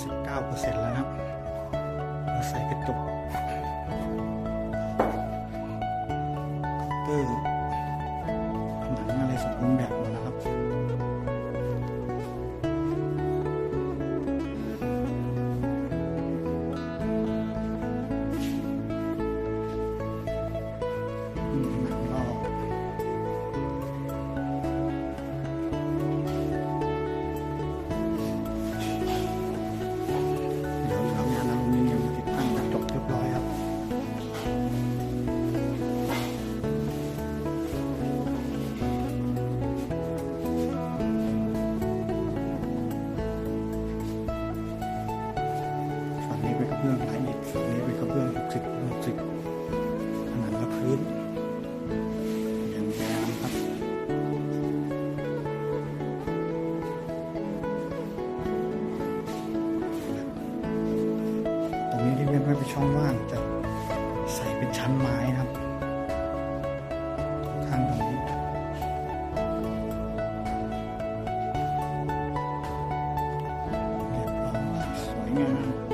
99%แล้วนะเราใส่กระจกเคาน์เตอร์ผนังอะไรสมบูรณ์แบบหมดแล้ว นี้ที่เว้นไว้เป็นช่องว่างจะใส่เป็นชั้นไม้นะครับ ข้างตรงนี้เรียบร้อยสวยงาม